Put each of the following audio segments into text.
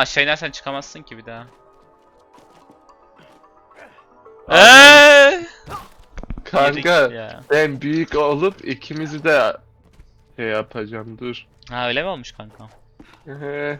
Aşağı inersen çıkamazsın ki bir daha. Eee! Kanka Ya. ben büyük olup ikimizi de şey yapacağım dur. Ha öyle mi olmuş kanka? Ehe.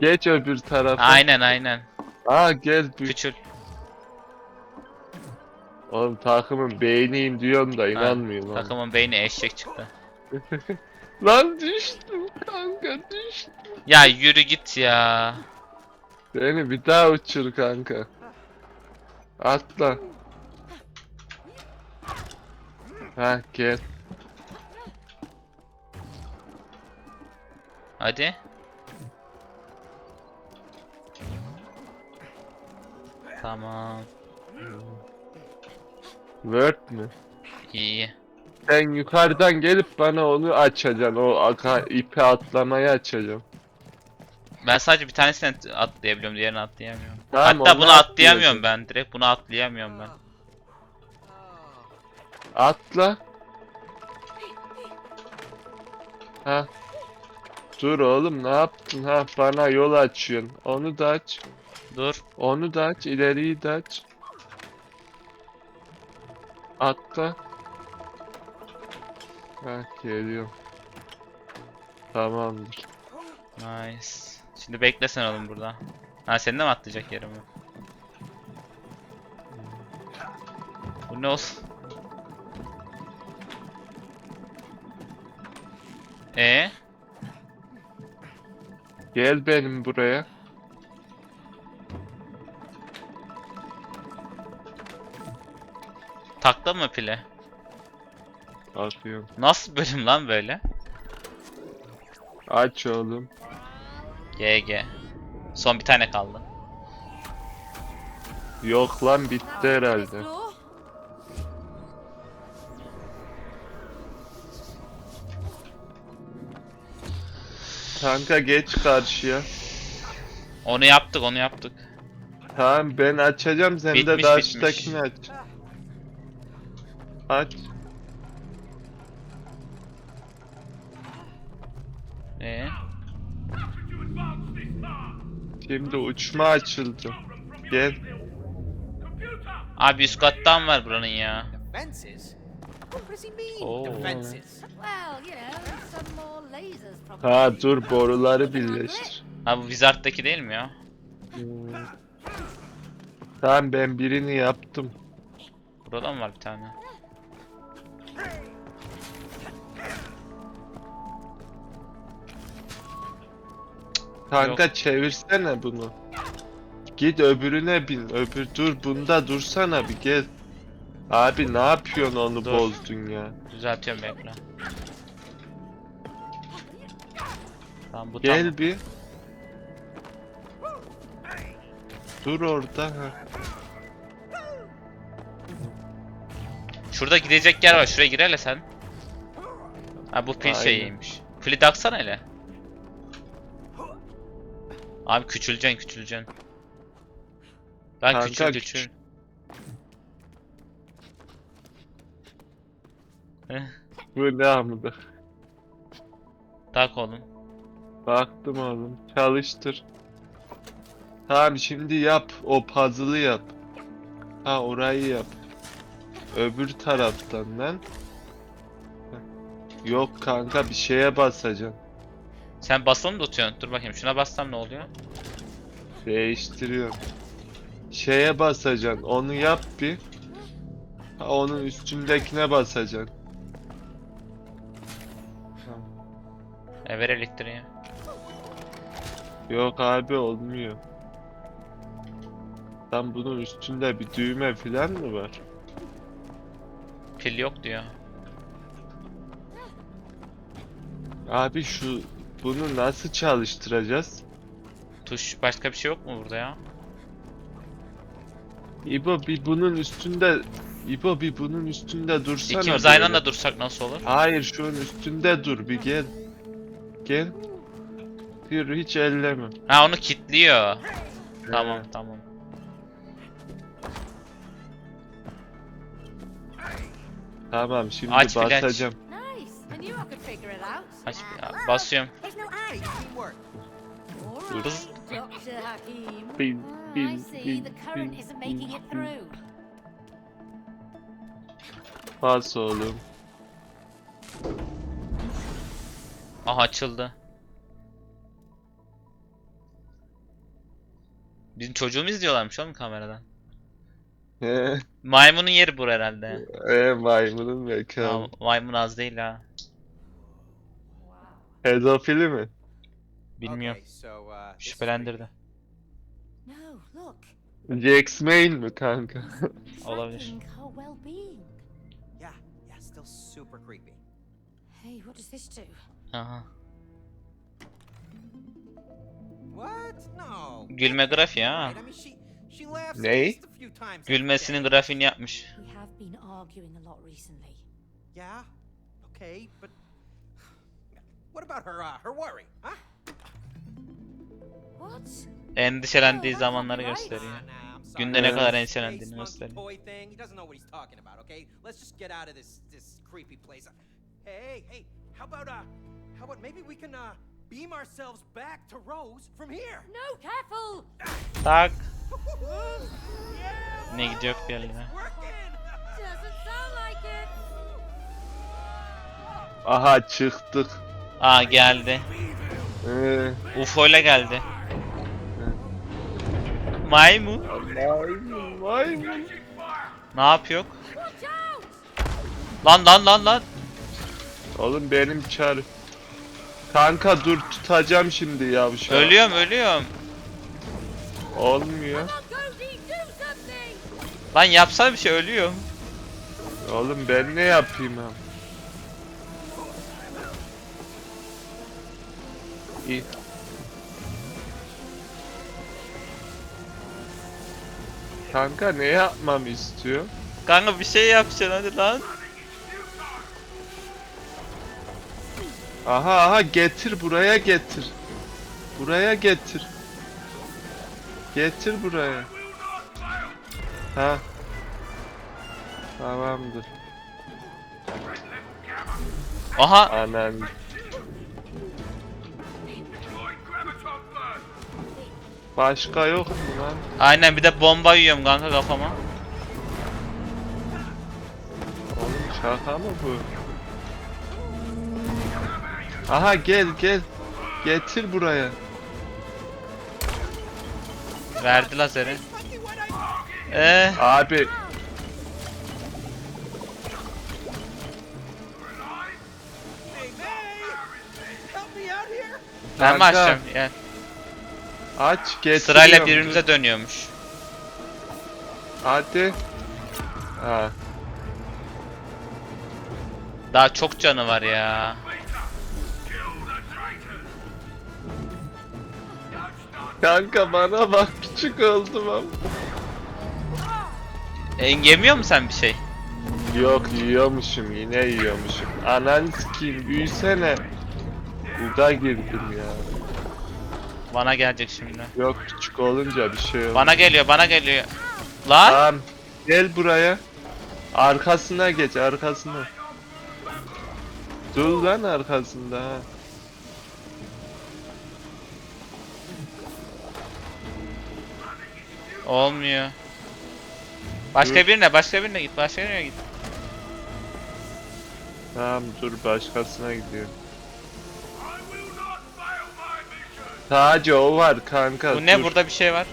Geç öbür tarafa. Aynen aynen. Aa gel büyük. Küçül. Oğlum takımın beyniyim diyorum da inanmıyorum. Takımın beyni eşek çıktı. Lan düştüm kanka düştüm. Ya yürü git ya. Beni bir daha uçur kanka. Atla. Ha gel. Hadi. Tamam. Word mü? İyi. Sen yukarıdan gelip bana onu açacaksın. O aka ipi atlamayı açacağım. Ben sadece bir tanesini atlayabiliyorum, diğerini atlayamıyorum. Tamam, Hatta bunu atlayamıyorum ben. Direkt bunu atlayamıyorum ben. Atla. Ha. Dur oğlum ne yaptın ha bana yol açıyorsun. Onu da aç. Dur. Onu da aç, ileriyi de aç. Atla. Ha geliyorum. Tamamdır. Nice. Şimdi bekle sen oğlum burada. Ha senin de mi atlayacak yerime? Bu ne olsun? E Gel benim buraya. takla mı pile? Bakıyorum. Nasıl bölüm lan böyle? Aç oğlum. GG. Son bir tane kaldı. Yok lan bitti herhalde. Kanka geç karşıya. Onu yaptık, onu yaptık. Tamam ben açacağım sen de Bitmiş, karşıdakini aç. Aç. E Şimdi uçma açıldı. Gel. Abi üst kattan var buranın ya. Defenses? What does he mean, Oh. defenses? Well, you know, some more lasers probably. Ha dur boruları birleştir. Ha bu Wizard'daki değil mi ya? Hmm. Tamam ben birini yaptım. Burada mı var bir tane? Kanka çevirsene bunu. Git öbürüne bin. Öbür dur bunda dursana bir gel. Abi ne yapıyorsun onu Dur. bozdun ya. Düzeltiyorum bekle. Tamam bu tam. Gel bir. Dur orada ha. Şurada gidecek yer var. Şuraya gir hele sen. Ha bu pil Aynen. şeyiymiş. Pili taksana hele. Abi küçüleceksin küçüleceksin. Lan Kanka, küçül küç- küçül. Heh, Bu ne amına. Tak oğlum. Baktım oğlum. Çalıştır. Tamam şimdi yap. O puzzle'ı yap. Ha orayı yap. Öbür taraftan lan. Yok kanka bir şeye basacaksın. Sen basılı mı tutuyorsun? Dur bakayım şuna bassam ne oluyor? Değiştiriyorum. Şeye basacaksın. Onu yap bir. Ha, onun üstündekine basacaksın. E ver elektriği. Yok abi olmuyor. Lan bunun üstünde bir düğme falan mı var? Pil yok diyor. Abi şu bunu nasıl çalıştıracağız? Tuş başka bir şey yok mu burada ya? İbo bir bunun üstünde İbo bir bunun üstünde dursana. İkimiz aynı anda dursak nasıl olur? Hayır şunun üstünde dur bir gel. Gel. Bir hiç elleme. Ha onu kilitliyor. Tamam tamam. Tamam şimdi Aç bile aç. Aç, basıyorum. Hız. Bin, Ah, bin, bin, bin, bin. Bas oğlum. Aha açıldı. Bizim çocuğu mu izliyorlarmış oğlum kameradan? Maymunun yeri bur herhalde. e, maymunun mekanı. maymun az değil ha. Pedofili mi? Bilmiyorum. Uh, Şüphelendirdi. No, look. Jax Main mi kanka? Olabilir. Tracking her well-being. creepy. Yeah, yeah, still super creepy. Hey, what does this do? Aha. What? No. Gülme grafiği ha. Ney? Gülmesinin grafiğini yapmış. We have been arguing a lot recently. Yeah. Okay, but what about her uh, her worry? Huh? What? Endişelendiği Oh, zamanları gösteriyor. Günde ne kadar endişelendiğini gösteriyor. toy thing. He doesn't know what he's talking about. Okay, let's just get out of this this creepy place. Hey, hey, how about uh, how about maybe we can uh beam ourselves back to Rose from here? No, careful! Tak. yeah, Ne gidiyor bir yerlere. working. Doesn't sound like it. Aha çıktık. Aa geldi. Ee, UFO ile geldi. Maymun. maymun maymun. Ne yapıyor? Lan lan lan lan. Oğlum benim çar. Kanka dur tutacağım şimdi yavşak. Ölüyorum ölüyorum. Olmuyor. Lan yapsana bir şey ölüyorum. Oğlum ben ne yapayım ha? İyi. Kanka ne yapmamı istiyor? Kanka bir şey yapacaksın hadi lan. Aha aha getir buraya getir. Buraya getir. Getir buraya. Ha. Tamamdır. Aha Anan. Başka yok mu lan? aynen bir de bomba yiyorum kanka kafama. Oğlum şaka mı bu? Aha gel gel. Getir buraya. Verdi lazeri. Eee Abi ben mi Kanka, açacağım? Gel. Aç getiriyorum. Sırayla birbirimize dönüyormuş. Hadi. Ha. Daha çok canı var ya. Kanka bana bak küçük oldum ama. E, yemiyor musun sen bir şey? Yok yiyormuşum yine yiyormuşum. Anan sikeyim büyüsene. Uga girdim ya. Bana gelecek şimdi. Yok küçük olunca bir şey yok. Bana geliyor bana geliyor. Lan Tamam. Gel buraya. Arkasına geç arkasına. Dur lan arkasında ha. olmuyor. Başka Dur. birine başka birine git başka birine git. Tamam dur başkasına gidiyor. Sadece o var kanka. Bu ne dur. burada bir şey var.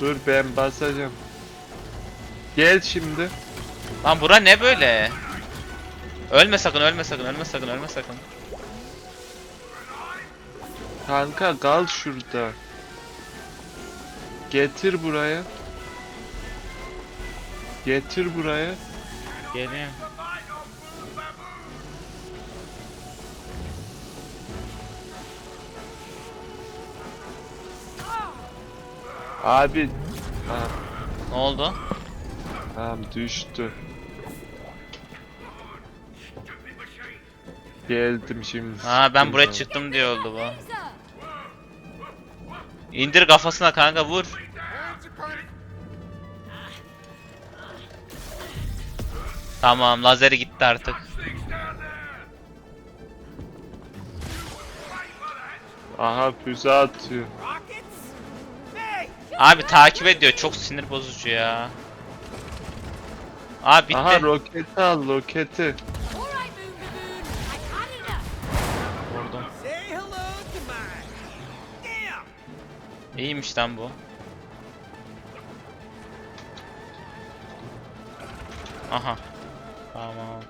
Dur ben basacağım. Gel şimdi. Lan bura ne böyle? Ölme sakın ölme sakın ölme sakın ölme sakın. Kanka kal şurada. Getir buraya. Getir buraya. Geliyorum. Abi. Ha, Ne oldu? tamam düştü. Geldim şimdi. Ha ben buraya çıktım diye oldu bu. İndir kafasına kanka vur. Tamam lazeri gitti artık. Aha füze atıyor. Abi takip ediyor. Çok sinir bozucu ya. Abi bitti. Aha roketi al roketi. Vurdum. İyiymiş lan bu. Aha. Tamam.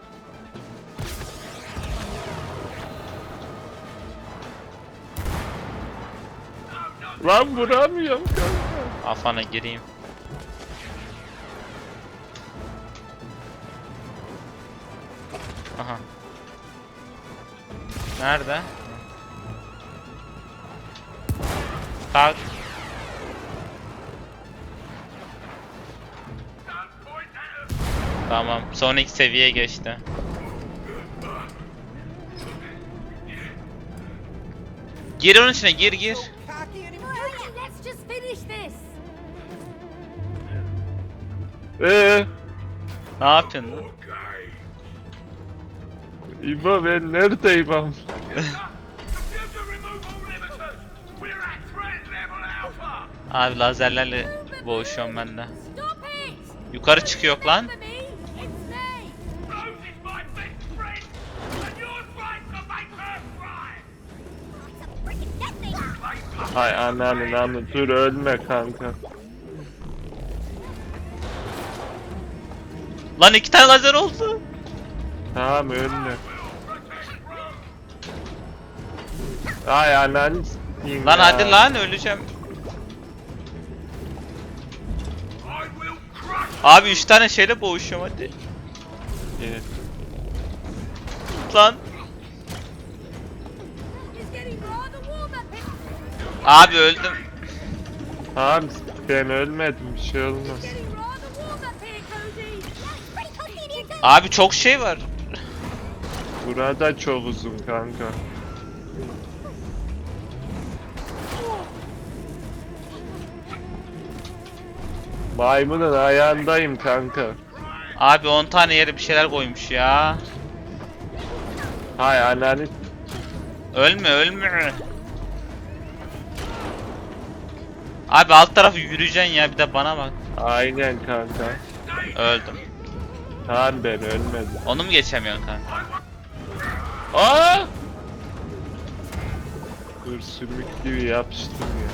Lan vuramıyorum kanka. Afana gireyim. Aha. Nerede? Kalk. Tamam. Sonraki seviye geçti. Gir onun içine gir gir. Eee Ne yapıyorsun lan? İbo ben! We're at threat level alpha! Abi lazerlerle boğuşuyorum ben de. Stop it. Yukarı çıkıyor lan. For me, it's me. Rose is my best friend! And you're trying to make her cry! Hay ananın amı dur ölme kanka. Lan iki tane lazer oldu. Tamam ölme. Ay s**eyim Lan hadi lan öleceğim. Abi üç tane şeyle boğuşuyorum hadi. İyi. Lan. Abi öldüm. Tamam ben ölmedim bir şey olmaz. Abi çok şey var. Burada çok uzun kanka. Maymunun ayağındayım kanka. Abi 10 tane yere bir şeyler koymuş ya. Hay ananı Ölme ölme. Abi alt tarafı yürüyeceksin ya bir de bana bak. aynen kanka. Öldüm. Tamam ben ölmedim. Onu mu geçemiyorsun kanka? Aa! Dur sümük gibi yapıştım ya.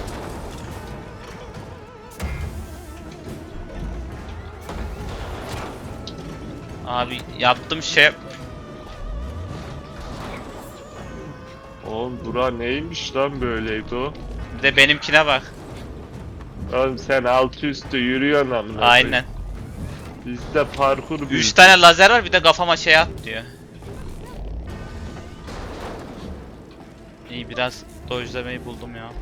Abi yaptığım şey Oğlum bura neymiş lan böyleydi o? bir de benimkine bak. Oğlum sen altı üstü yürüyorsun amına. Aynen. Bizde parkur 3 büyük. tane lazer var bir de kafama şey at diyor. İyi biraz dojlamayı buldum ya.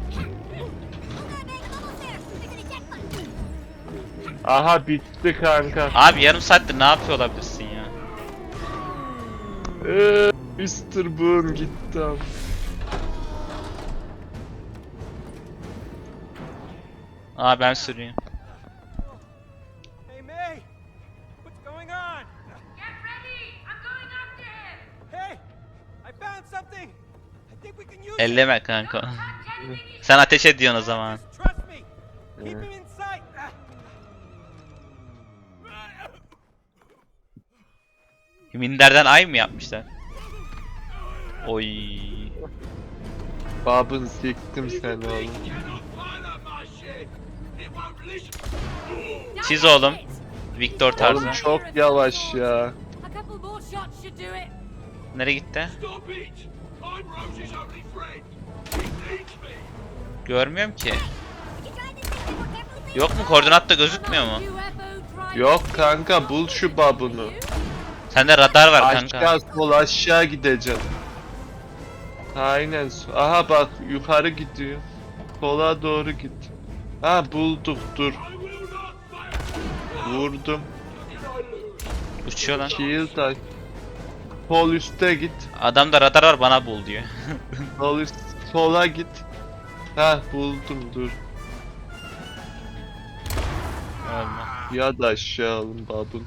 Aha bitti kanka. Abi yarım saattir ne yapıyor olabilirsin ya? Eee, Mr. Boom gitti am. Aa ben sürüyorum. Elleme kanka. Sen ateş ediyorsun o zaman. Minderden ay mı yapmışlar? Oy. Babın siktim seni oğlum. Çiz oğlum. Victor tarzı. Oğlum çok yavaş ya. Nereye gitti? Görmüyorum ki. Yok mu koordinatta gözükmüyor mu? Yok kanka bul şu babunu. Sende radar var kanka. Aşağı sol aşağı gideceğim. Aynen. Aha bak yukarı gidiyor. Sola doğru git. Ha bulduk dur. Vurdum. Uçuyor lan. Shield. Sol üste git. Adamda radar var bana bul diyor. Sol üst, sola git. Ha buldum dur. Ölme. Ya da aşağı alın babun.